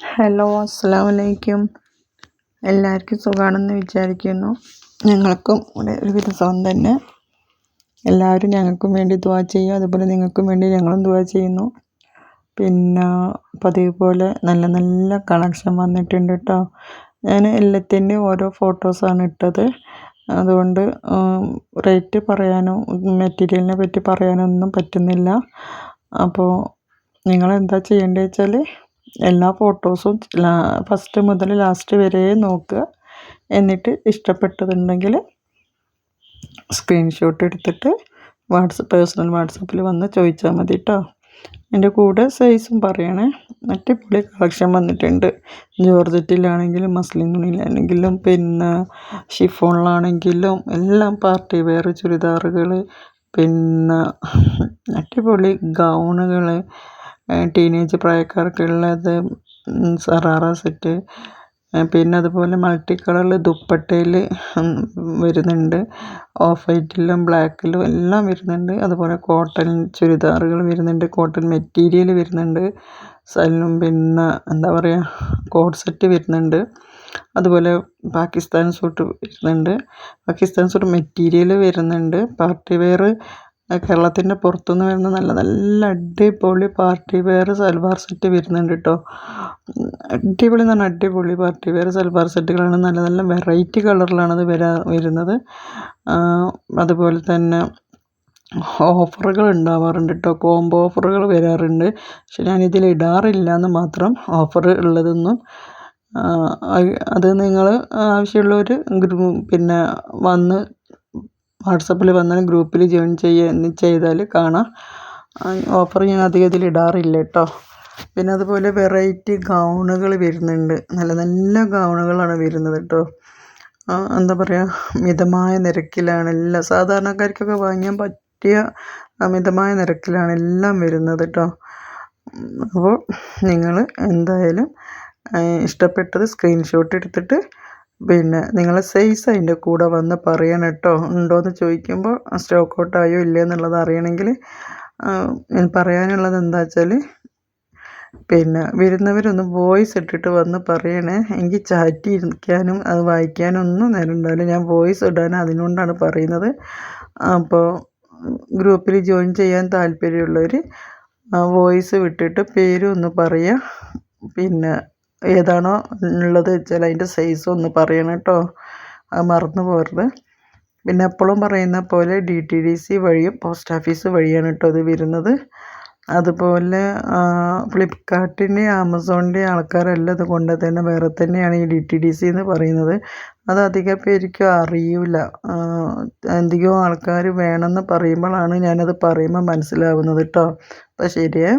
Hello അസ്സാം വലൈക്കും എല്ലാവർക്കും സുഖമാണെന്ന് വിചാരിക്കുന്നു. ഞങ്ങൾക്കും ഇവിടെ ഒരുവിധ സുഖം തന്നെ. എല്ലാവരും ഞങ്ങൾക്കും വേണ്ടി ദുവാ ചെയ്യും. അതുപോലെ നിങ്ങൾക്കും വേണ്ടി ഞങ്ങളും ദുവാ ചെയ്യുന്നു. പിന്നെ പതിവ് പോലെ നല്ല നല്ല കളക്ഷൻ വന്നിട്ടുണ്ട് കേട്ടോ ഞാൻ എല്ലാത്തിന്റെയും ഓരോ ഫോട്ടോസാണ് ഇട്ടത്. അതുകൊണ്ട് റേറ്റ് പറയാനോ മെറ്റീരിയലിനെ പറ്റി പറയാനൊന്നും പറ്റുന്നില്ല. അപ്പോൾ നിങ്ങളെന്താ ചെയ്യേണ്ടത് വെച്ചാൽ എല്ലാ ഫോട്ടോസും ഫസ്റ്റ് മുതൽ ലാസ്റ്റ് വരെ നോക്കുക. എന്നിട്ട് ഇഷ്ടപ്പെട്ടതുണ്ടെങ്കിൽ സ്ക്രീൻഷോട്ട് എടുത്തിട്ട് വാട്സപ്പ് പേഴ്സണൽ വാട്സപ്പിൽ വന്ന് ചോദിച്ചാൽ മതി കേട്ടോ എന്റെ കൂടെ സൈസും പറയണേ. അടിപൊളി കളക്ഷൻ വന്നിട്ടുണ്ട്. ജോർജറ്റിലാണെങ്കിലും മസ്ലിൻ തുണിയിലാണെങ്കിലും പിന്നെ ഷിഫോണിലാണെങ്കിലും എല്ലാം പാർട്ടി വെയർ ചുരിദാറുകൾ പിന്നെ അടിപൊളി ഗൗണുകൾ ടീനേജ് പ്രായക്കാർക്കുള്ളത് സറാറ സെറ്റ് പിന്നെ അതുപോലെ മൾട്ടി കളറിൽ ദുപ്പട്ടയിൽ വരുന്നുണ്ട്. ഓഫ് വൈറ്റിലും ബ്ലാക്കിലും എല്ലാം വരുന്നുണ്ട്. അതുപോലെ കോട്ടൺ ചുരിദാറുകൾ വരുന്നുണ്ട്. കോട്ടൺ മെറ്റീരിയൽ വരുന്നുണ്ട്. സലും പിന്നെ എന്താ പറയുക കോഡ് സെറ്റ് വരുന്നുണ്ട്. അതുപോലെ പാകിസ്ഥാൻ സൂട്ട് വരുന്നുണ്ട്. പാകിസ്ഥാൻ സൂട്ട് മെറ്റീരിയൽ വരുന്നുണ്ട്. പാർട്ടി വെയർ കേരളത്തിന്റെ പുറത്തുനിന്ന് വരുന്ന നല്ല നല്ല അടിപൊളി പാർട്ടി വെയർ സൽവാർ സെറ്റ് വരുന്നുണ്ട് കേട്ടോ അടിപൊളി എന്ന് പറഞ്ഞാൽ അടിപൊളി പാർട്ടി വെയർ സൽവാർ സെറ്റുകളാണ് നല്ല നല്ല വെറൈറ്റി കളറിലാണത് വരാ വരുന്നത്. അതുപോലെ തന്നെ ഓഫറുകൾ ഉണ്ടാവാറുണ്ട് കേട്ടോ കോംബോ ഓഫറുകൾ വരാറുണ്ട്. പക്ഷെ ഞാനിതിൽ ഇടാറില്ല എന്ന് മാത്രം ഓഫർ ഉള്ളതൊന്നും അത് നിങ്ങൾ ആവശ്യമുള്ളവർ പിന്നെ വന്ന് വാട്സപ്പിൽ വന്നാൽ ഗ്രൂപ്പിൽ ജോയിൻ ചെയ്യുക ചെയ്താൽ കാണാം. ഓഫർ ഞാൻ അധികം ഇതിൽ ഇടാറില്ല കേട്ടോ. പിന്നെ അതുപോലെ വെറൈറ്റി ഗൗണുകൾ വരുന്നുണ്ട്. നല്ല നല്ല ഗൗണുകളാണ് വരുന്നത് കേട്ടോ. എന്താ പറയുക മിതമായ നിരക്കിലാണ് എല്ലാം. സാധാരണക്കാർക്കൊക്കെ വാങ്ങാൻ പറ്റിയ മിതമായ നിരക്കിലാണ് എല്ലാം വരുന്നത് കേട്ടോ. അപ്പോൾ നിങ്ങൾ എന്തായാലും ഇഷ്ടപ്പെട്ടത് സ്ക്രീൻഷോട്ട് എടുത്തിട്ട് പിന്നെ നിങ്ങൾ സൈസ് അതിന്റെ കൂടെ വന്ന് പറയണം കേട്ടോ. ഉണ്ടോയെന്ന് ചോദിക്കുമ്പോൾ സ്റ്റോക്ക് ഔട്ടായോ ഇല്ലേ എന്നുള്ളത് അറിയണമെങ്കിൽ ഞാൻ പറയാനുള്ളത് എന്താ വെച്ചാൽ പിന്നെ വരുന്നവരൊന്ന് വോയിസ് ഇട്ടിട്ട് വന്ന് പറയണേ. എനിക്ക് ചാറ്റി ഇരിക്കാനും അത് വായിക്കാനും ഒന്നും നേരം ഉണ്ടാവില്ല. ഞാൻ വോയിസ് ഇടാൻ അതിനുകൊണ്ടാണ് പറയുന്നത്. അപ്പോൾ ഗ്രൂപ്പിൽ ജോയിൻ ചെയ്യാൻ താല്പര്യമുള്ളവർ വോയിസ് വിട്ടിട്ട് പേരും ഒന്ന് പറയുക പിന്നെ ഏതാണോ ഉള്ളത് വെച്ചാൽ അതിന്റെ സൈസ് ഒന്ന് പറയണം കേട്ടോ. അത് മറന്നു പോകരുത്. പിന്നെ എപ്പോഴും പറയുന്ന പോലെ ഡി ടി ഡി സി വഴിയും പോസ്റ്റ് ഓഫീസ് വഴിയാണ് കേട്ടോ ഇത് വരുന്നത്. അതുപോലെ ഫ്ലിപ്കാർട്ടിന്റെ ആമസോണിന്റെ ആൾക്കാരെല്ലാം ഇത് കൊണ്ട് തന്നെ വേറെ തന്നെയാണ് ഈ ഡി ടി ഡി സി എന്ന് പറയുന്നത്. അത് അധികം പേർക്കും അറിയില്ല അധികം ആൾക്കാർ വേണമെന്ന് പറയുമ്പോഴാണ് ഞാനത് പറയുമ്പോൾ മനസ്സിലാവുന്നത് കേട്ടോ. അപ്പോൾ ശരിയേ.